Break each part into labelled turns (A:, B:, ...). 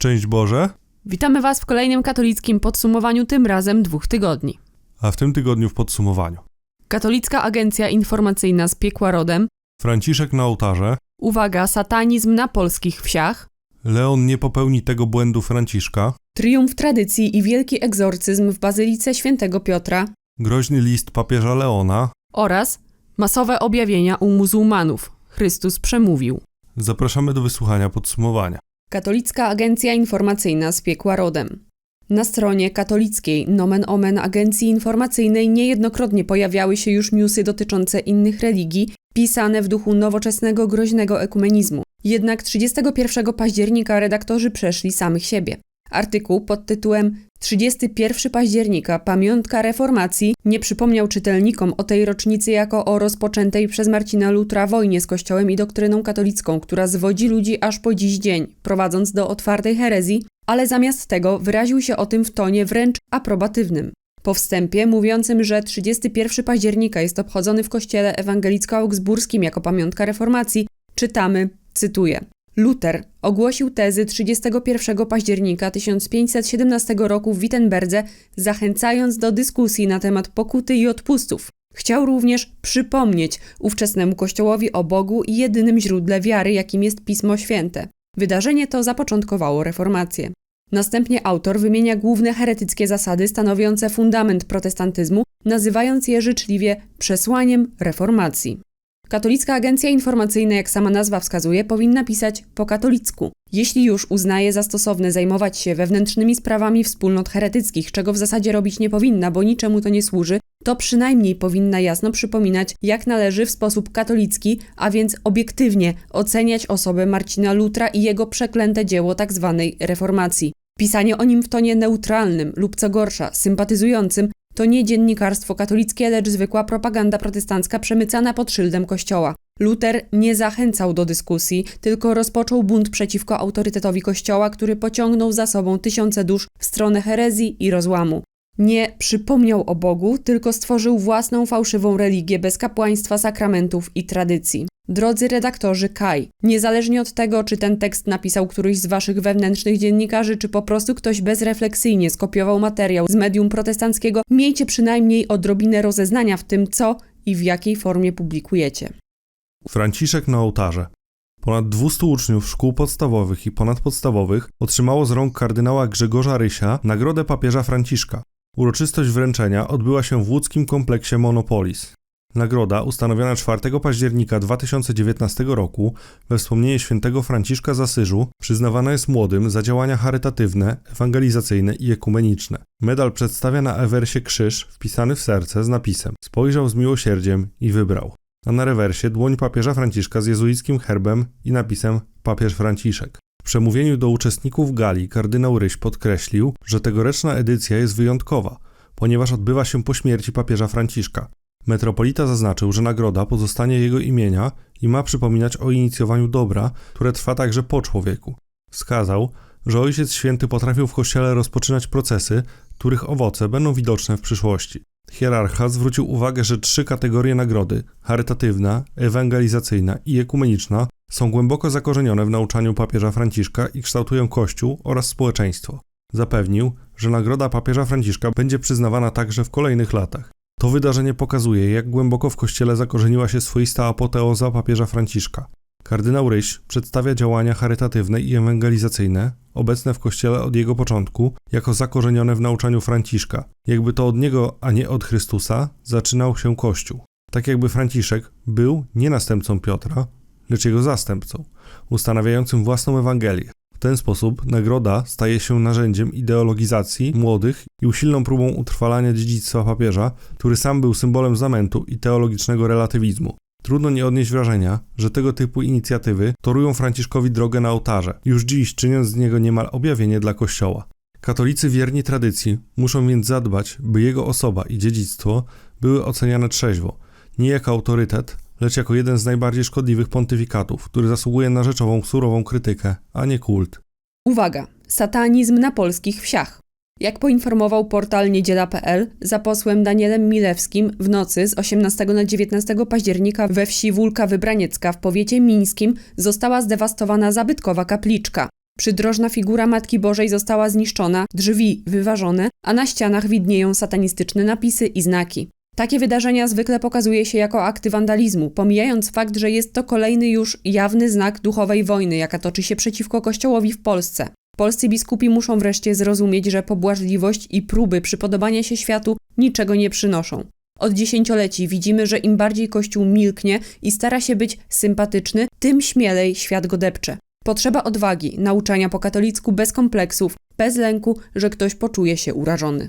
A: Szczęść Boże!
B: Witamy Was w kolejnym katolickim podsumowaniu, tym razem dwóch tygodni.
A: A w tym tygodniu w podsumowaniu.
B: Katolicka Agencja Informacyjna z piekła rodem.
A: Franciszek na ołtarze.
B: Uwaga, satanizm na polskich wsiach.
A: Leon nie popełni tego błędu Franciszka.
B: Triumf tradycji i wielki egzorcyzm w Bazylice Świętego Piotra.
A: Groźny list papieża Leona.
B: Oraz masowe objawienia u muzułmanów. Chrystus przemówił.
A: Zapraszamy do wysłuchania podsumowania.
B: Katolicka Agencja Informacyjna z piekła rodem. Na stronie katolickiej Nomen Omen Agencji Informacyjnej niejednokrotnie pojawiały się już newsy dotyczące innych religii, pisane w duchu nowoczesnego, groźnego ekumenizmu. Jednak 31 października redaktorzy przeszli samych siebie. Artykuł pod tytułem 31 października Pamiątka Reformacji nie przypomniał czytelnikom o tej rocznicy jako o rozpoczętej przez Marcina Lutra wojnie z Kościołem i doktryną katolicką, która zwodzi ludzi aż po dziś dzień, prowadząc do otwartej herezji, ale zamiast tego wyraził się o tym w tonie wręcz aprobatywnym. Po wstępie mówiącym, że 31 października jest obchodzony w kościele ewangelicko-augsburskim jako pamiątka reformacji, czytamy, cytuję: Luther ogłosił tezy 31 października 1517 roku w Wittenberdze, zachęcając do dyskusji na temat pokuty i odpustów. Chciał również przypomnieć ówczesnemu Kościołowi o Bogu i jedynym źródle wiary, jakim jest Pismo Święte. Wydarzenie to zapoczątkowało reformację. Następnie autor wymienia główne heretyckie zasady stanowiące fundament protestantyzmu, nazywając je życzliwie przesłaniem reformacji. Katolicka Agencja Informacyjna, jak sama nazwa wskazuje, powinna pisać po katolicku. Jeśli już uznaje za stosowne zajmować się wewnętrznymi sprawami wspólnot heretyckich, czego w zasadzie robić nie powinna, bo niczemu to nie służy, to przynajmniej powinna jasno przypominać, jak należy w sposób katolicki, a więc obiektywnie, oceniać osobę Marcina Lutra i jego przeklęte dzieło tzw. reformacji. Pisanie o nim w tonie neutralnym lub co gorsza, sympatyzującym to nie dziennikarstwo katolickie, lecz zwykła propaganda protestancka przemycana pod szyldem kościoła. Luther nie zachęcał do dyskusji, tylko rozpoczął bunt przeciwko autorytetowi kościoła, który pociągnął za sobą tysiące dusz w stronę herezji i rozłamu. Nie przypomniał o Bogu, tylko stworzył własną fałszywą religię bez kapłaństwa, sakramentów i tradycji. Drodzy redaktorzy Kaj, niezależnie od tego, czy ten tekst napisał któryś z waszych wewnętrznych dziennikarzy, czy po prostu ktoś bezrefleksyjnie skopiował materiał z medium protestanckiego, miejcie przynajmniej odrobinę rozeznania w tym, co i w jakiej formie publikujecie.
A: Franciszek na ołtarze. Ponad 200 uczniów szkół podstawowych i ponadpodstawowych otrzymało z rąk kardynała Grzegorza Rysia nagrodę papieża Franciszka. Uroczystość wręczenia odbyła się w łódzkim kompleksie Monopolis. Nagroda, ustanowiona 4 października 2019 roku we wspomnienie świętego Franciszka z Asyżu, przyznawana jest młodym za działania charytatywne, ewangelizacyjne i ekumeniczne. Medal przedstawia na ewersie krzyż wpisany w serce z napisem Spojrzał z miłosierdziem i wybrał. A na rewersie dłoń papieża Franciszka z jezuickim herbem i napisem Papież Franciszek. W przemówieniu do uczestników gali kardynał Ryś podkreślił, że tegoroczna edycja jest wyjątkowa, ponieważ odbywa się po śmierci papieża Franciszka. Metropolita zaznaczył, że nagroda pozostanie jego imienia i ma przypominać o inicjowaniu dobra, które trwa także po człowieku. Wskazał, że Ojciec Święty potrafił w Kościele rozpoczynać procesy, których owoce będą widoczne w przyszłości. Hierarcha zwrócił uwagę, że trzy kategorie nagrody charytatywna, ewangelizacyjna i ekumeniczna są głęboko zakorzenione w nauczaniu papieża Franciszka i kształtują Kościół oraz społeczeństwo. Zapewnił, że nagroda papieża Franciszka będzie przyznawana także w kolejnych latach. To wydarzenie pokazuje, jak głęboko w Kościele zakorzeniła się swoista apoteoza papieża Franciszka. Kardynał Ryś przedstawia działania charytatywne i ewangelizacyjne, obecne w Kościele od jego początku, jako zakorzenione w nauczaniu Franciszka. Jakby to od niego, a nie od Chrystusa, zaczynał się Kościół. Tak jakby Franciszek był nie następcą Piotra, lecz jego zastępcą, ustanawiającym własną Ewangelię. Ten sposób nagroda staje się narzędziem ideologizacji młodych i usilną próbą utrwalania dziedzictwa papieża, który sam był symbolem zamętu i teologicznego relatywizmu. Trudno nie odnieść wrażenia, że tego typu inicjatywy torują Franciszkowi drogę na ołtarze, już dziś czyniąc z niego niemal objawienie dla Kościoła. Katolicy wierni tradycji muszą więc zadbać, by jego osoba i dziedzictwo były oceniane trzeźwo, nie jako autorytet, lecz jako jeden z najbardziej szkodliwych pontyfikatów, który zasługuje na rzeczową, surową krytykę, a nie kult.
B: Uwaga! Satanizm na polskich wsiach. Jak poinformował portal niedziela.pl, za posłem Danielem Milewskim w nocy z 18 na 19 października we wsi Wólka Wybraniecka w powiecie mińskim została zdewastowana zabytkowa kapliczka. Przydrożna figura Matki Bożej została zniszczona, drzwi wyważone, a na ścianach widnieją satanistyczne napisy i znaki. Takie wydarzenia zwykle pokazuje się jako akty wandalizmu, pomijając fakt, że jest to kolejny już jawny znak duchowej wojny, jaka toczy się przeciwko Kościołowi w Polsce. Polscy biskupi muszą wreszcie zrozumieć, że pobłażliwość i próby przypodobania się światu niczego nie przynoszą. Od dziesięcioleci widzimy, że im bardziej Kościół milknie i stara się być sympatyczny, tym śmielej świat go depcze. Potrzeba odwagi, nauczania po katolicku bez kompleksów, bez lęku, że ktoś poczuje się urażony.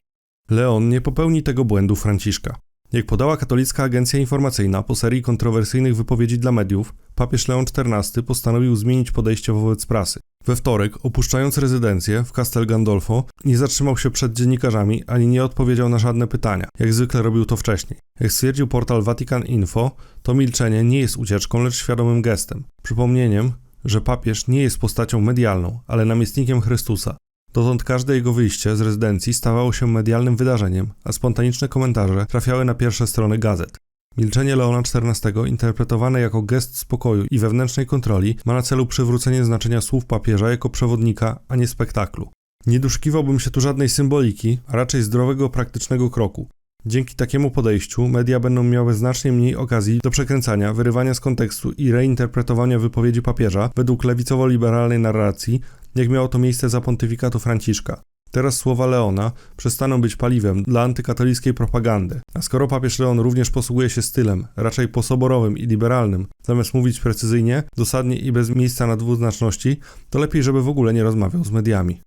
A: Leon nie popełni tego błędu Franciszka. Jak podała katolicka agencja informacyjna po serii kontrowersyjnych wypowiedzi dla mediów, papież Leon XIV postanowił zmienić podejście wobec prasy. We wtorek, opuszczając rezydencję w Castel Gandolfo, nie zatrzymał się przed dziennikarzami ani nie odpowiedział na żadne pytania, jak zwykle robił to wcześniej. Jak stwierdził portal Vatican Info, to milczenie nie jest ucieczką, lecz świadomym gestem, przypomnieniem, że papież nie jest postacią medialną, ale namiestnikiem Chrystusa. Dotąd każde jego wyjście z rezydencji stawało się medialnym wydarzeniem, a spontaniczne komentarze trafiały na pierwsze strony gazet. Milczenie Leona XIV, interpretowane jako gest spokoju i wewnętrznej kontroli, ma na celu przywrócenie znaczenia słów papieża jako przewodnika, a nie spektaklu. Nie doszukiwałbym się tu żadnej symboliki, a raczej zdrowego, praktycznego kroku. Dzięki takiemu podejściu media będą miały znacznie mniej okazji do przekręcania, wyrywania z kontekstu i reinterpretowania wypowiedzi papieża według lewicowo-liberalnej narracji, jak miało to miejsce za pontyfikatu Franciszka. Teraz słowa Leona przestaną być paliwem dla antykatolickiej propagandy. A skoro papież Leon również posługuje się stylem, raczej posoborowym i liberalnym, zamiast mówić precyzyjnie, dosadnie i bez miejsca na dwuznaczności, to lepiej, żeby w ogóle nie rozmawiał z mediami.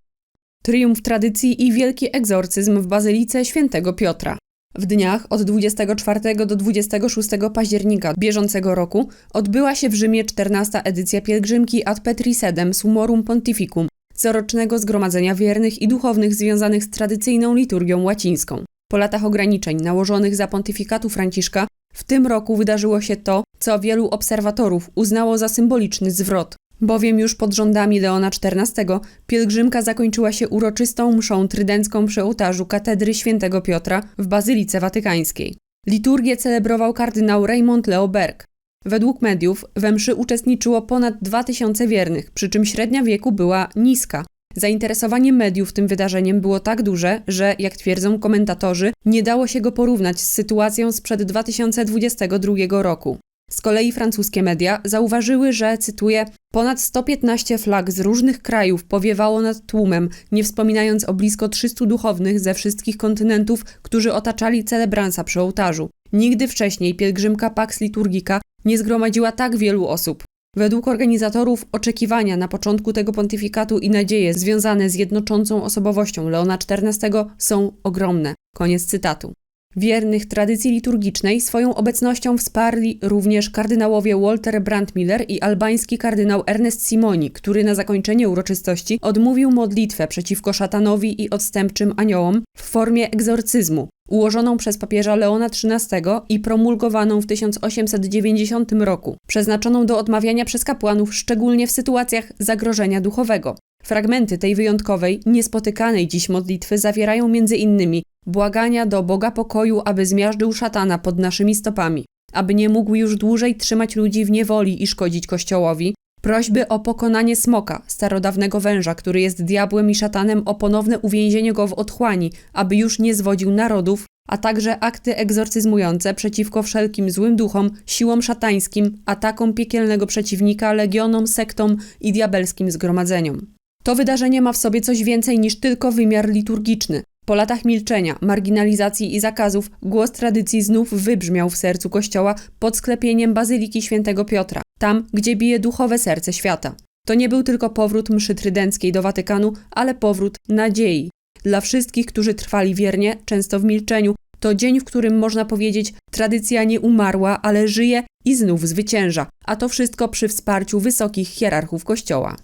B: Triumf tradycji i wielki egzorcyzm w Bazylice Świętego Piotra. W dniach od 24 do 26 października bieżącego roku odbyła się w Rzymie 14. edycja pielgrzymki Ad Petri Sedem Sumorum Pontificum, corocznego zgromadzenia wiernych i duchownych związanych z tradycyjną liturgią łacińską. Po latach ograniczeń nałożonych za pontyfikatu Franciszka, w tym roku wydarzyło się to, co wielu obserwatorów uznało za symboliczny zwrot. Bowiem już pod rządami Leona XIV pielgrzymka zakończyła się uroczystą mszą trydencką przy ołtarzu katedry świętego Piotra w Bazylice Watykańskiej. Liturgię celebrował kardynał Raymond Leo Berg. Według mediów we mszy uczestniczyło ponad 2000 wiernych, przy czym średnia wieku była niska. Zainteresowanie mediów tym wydarzeniem było tak duże, że, jak twierdzą komentatorzy, nie dało się go porównać z sytuacją sprzed 2022 roku. Z kolei francuskie media zauważyły, że, cytuję, ponad 115 flag z różnych krajów powiewało nad tłumem, nie wspominając o blisko 300 duchownych ze wszystkich kontynentów, którzy otaczali celebransa przy ołtarzu. Nigdy wcześniej pielgrzymka Pax Liturgica nie zgromadziła tak wielu osób. Według organizatorów oczekiwania na początku tego pontyfikatu i nadzieje związane z jednoczącą osobowością Leona XIV są ogromne. Koniec cytatu. Wiernych tradycji liturgicznej swoją obecnością wsparli również kardynałowie Walter Brandmiller i albański kardynał Ernest Simoni, który na zakończenie uroczystości odmówił modlitwę przeciwko szatanowi i odstępczym aniołom w formie egzorcyzmu, ułożoną przez papieża Leona XIII i promulgowaną w 1890 roku, przeznaczoną do odmawiania przez kapłanów szczególnie w sytuacjach zagrożenia duchowego. Fragmenty tej wyjątkowej, niespotykanej dziś modlitwy zawierają m.in. błagania do Boga pokoju, aby zmiażdżył szatana pod naszymi stopami, aby nie mógł już dłużej trzymać ludzi w niewoli i szkodzić Kościołowi, prośby o pokonanie smoka, starodawnego węża, który jest diabłem i szatanem, o ponowne uwięzienie go w otchłani, aby już nie zwodził narodów, a także akty egzorcyzmujące przeciwko wszelkim złym duchom, siłom szatańskim, atakom piekielnego przeciwnika, legionom, sektom i diabelskim zgromadzeniom. To wydarzenie ma w sobie coś więcej niż tylko wymiar liturgiczny. Po latach milczenia, marginalizacji i zakazów głos tradycji znów wybrzmiał w sercu Kościoła pod sklepieniem Bazyliki Świętego Piotra, tam, gdzie bije duchowe serce świata. To nie był tylko powrót mszy trydenckiej do Watykanu, ale powrót nadziei. Dla wszystkich, którzy trwali wiernie, często w milczeniu, to dzień, w którym można powiedzieć, tradycja nie umarła, ale żyje i znów zwycięża, a to wszystko przy wsparciu wysokich hierarchów Kościoła.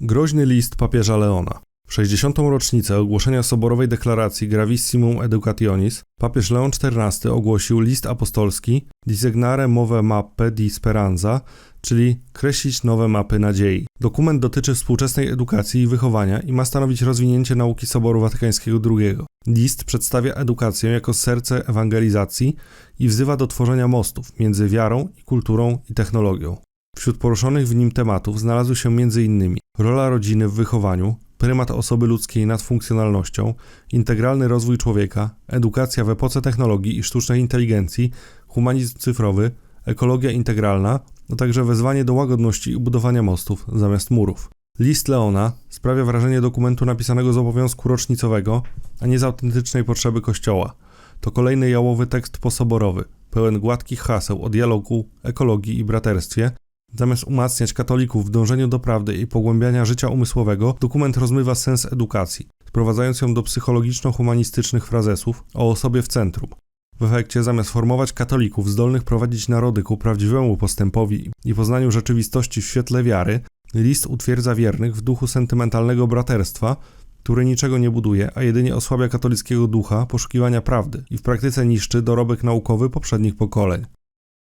A: Groźny list papieża Leona. W 60. rocznicę ogłoszenia soborowej deklaracji Gravissimum Educationis papież Leon XIV ogłosił list apostolski Disignare Move Mappe di Speranza, czyli kreślić nowe mapy nadziei. Dokument dotyczy współczesnej edukacji i wychowania i ma stanowić rozwinięcie nauki Soboru Watykańskiego II. List przedstawia edukację jako serce ewangelizacji i wzywa do tworzenia mostów między wiarą i kulturą i technologią. Wśród poruszonych w nim tematów znalazły się m.in. rola rodziny w wychowaniu, prymat osoby ludzkiej nad funkcjonalnością, integralny rozwój człowieka, edukacja w epoce technologii i sztucznej inteligencji, humanizm cyfrowy, ekologia integralna, a także wezwanie do łagodności i budowania mostów zamiast murów. List Leona sprawia wrażenie dokumentu napisanego z obowiązku rocznicowego, a nie z autentycznej potrzeby Kościoła. To kolejny jałowy tekst posoborowy, pełen gładkich haseł o dialogu, ekologii i braterstwie. Zamiast umacniać katolików w dążeniu do prawdy i pogłębiania życia umysłowego, dokument rozmywa sens edukacji, sprowadzając ją do psychologiczno-humanistycznych frazesów o osobie w centrum. W efekcie, zamiast formować katolików zdolnych prowadzić narody ku prawdziwemu postępowi i poznaniu rzeczywistości w świetle wiary, list utwierdza wiernych w duchu sentymentalnego braterstwa, który niczego nie buduje, a jedynie osłabia katolickiego ducha poszukiwania prawdy i w praktyce niszczy dorobek naukowy poprzednich pokoleń.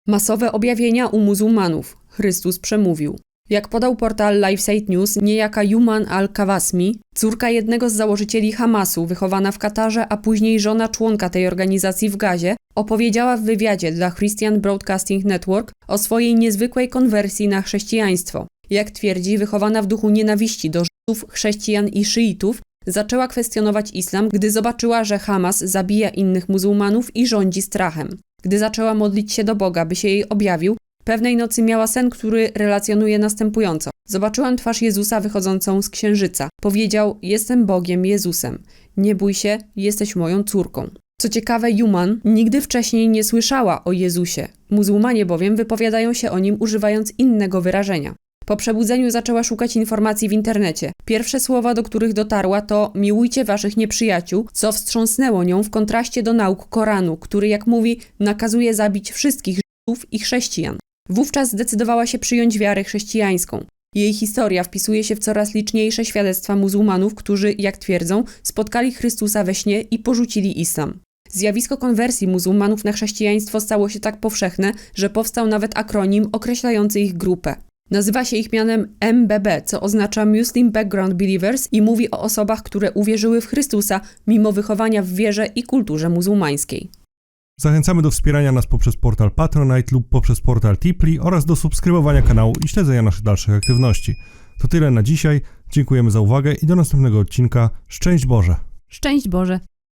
B: Masowe objawienia u muzułmanów. Chrystus przemówił. Jak podał portal LifeSite News, niejaka Yuman al-Kawasmi, córka jednego z założycieli Hamasu, wychowana w Katarze, a później żona członka tej organizacji w Gazie, opowiedziała w wywiadzie dla Christian Broadcasting Network o swojej niezwykłej konwersji na chrześcijaństwo. Jak twierdzi, wychowana w duchu nienawiści do Żydów, chrześcijan i szyitów, zaczęła kwestionować islam, gdy zobaczyła, że Hamas zabija innych muzułmanów i rządzi strachem. Gdy zaczęła modlić się do Boga, by się jej objawił, pewnej nocy miała sen, który relacjonuje następująco. Zobaczyłam twarz Jezusa wychodzącą z księżyca. Powiedział: Jestem Bogiem Jezusem. Nie bój się, jesteś moją córką. Co ciekawe, Juman nigdy wcześniej nie słyszała o Jezusie. Muzułmanie bowiem wypowiadają się o nim używając innego wyrażenia. Po przebudzeniu zaczęła szukać informacji w internecie. Pierwsze słowa, do których dotarła, to miłujcie waszych nieprzyjaciół, co wstrząsnęło nią w kontraście do nauk Koranu, który, jak mówi, nakazuje zabić wszystkich Żydów i chrześcijan. Wówczas zdecydowała się przyjąć wiarę chrześcijańską. Jej historia wpisuje się w coraz liczniejsze świadectwa muzułmanów, którzy, jak twierdzą, spotkali Chrystusa we śnie i porzucili islam. Zjawisko konwersji muzułmanów na chrześcijaństwo stało się tak powszechne, że powstał nawet akronim określający ich grupę. Nazywa się ich mianem MBB, co oznacza Muslim Background Believers i mówi o osobach, które uwierzyły w Chrystusa mimo wychowania w wierze i kulturze muzułmańskiej.
A: Zachęcamy do wspierania nas poprzez portal Patronite lub poprzez portal Tipli oraz do subskrybowania kanału i śledzenia naszych dalszych aktywności. To tyle na dzisiaj. Dziękujemy za uwagę i do następnego odcinka. Szczęść Boże!
B: Szczęść Boże!